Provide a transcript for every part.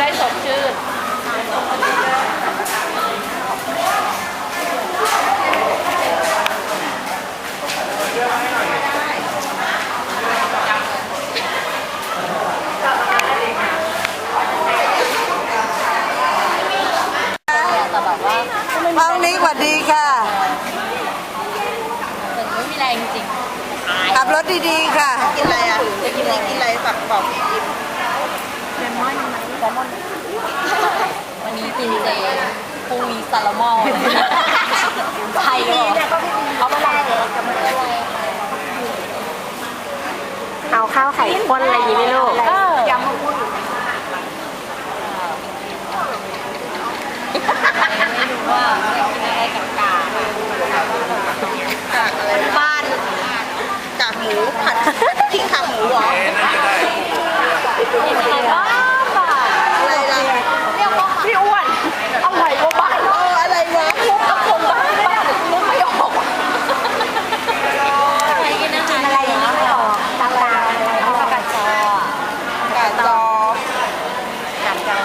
ได้สดชื่นแต่แบบว่าห้องนี้สวัสดีค่ะถึงไม่มีแรงจริงขับรถดีๆค่ะ กินอะไรอะจะกินอะไรกินอะไรแบบบอกพี่กิน วันนี้กินเจ พรุ่งนี้ซาลามอนไทยเหรอเอามาลองเลยกับมันอะไรเอาข้าวไข่ข้นอะไรอย่างนี้ไหมลูกยำมะม่วงไม่รู้ว่าจะกินอะไรกับกาค่ะกากอะไรบ้านกากหมูผัดขิงขาหมูเหรอ กินอะไรบ้างป่ะ อะไรล่ะ เรียกว่าพี่อ้วนเอาไหวกว่าบ้าน เอออะไรวะ มุกกับคนบ้านบ้านมุกไม่ออกใครกินอาหาร อะไรอย่างนี้ไม่ออกตามตาอะไร เอากระจอกาดจอกาดจอ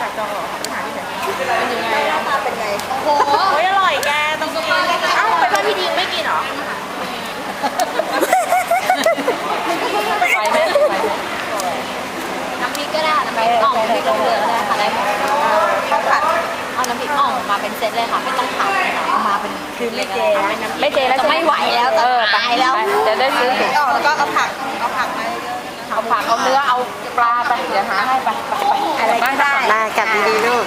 กาดจอกเหรอไป หาที่ไหนเป็นยังไงหน้าตาเป็นไงโอ้โหโอ้ยอร่อยแกต้องกินอ้าวไปบ้านพี่ดีไม่กินเหรอไปไหมไปไหมน้ำพริกก็ได้น้ำพริกอ่องน้ำพริกลงเรือก็ได้ค่ะได้หมดข้าวผัดเอาน้ำพริกอ่องมาเป็นเซตเลยค่ะไม่ต้องผัดเอามาเป็นคือไม่เจไม่เจแล้วจะไม่ไหวแล้วจะตายแล้วจะได้ซื้อไม่ออกแล้วก็เอาผักเอาผักมาเยอะๆเอาผักเอาเนื้อเอาปลาไปเดี๋ยวหาให้ไปไปอะไรก็ได้มากับดีๆลูก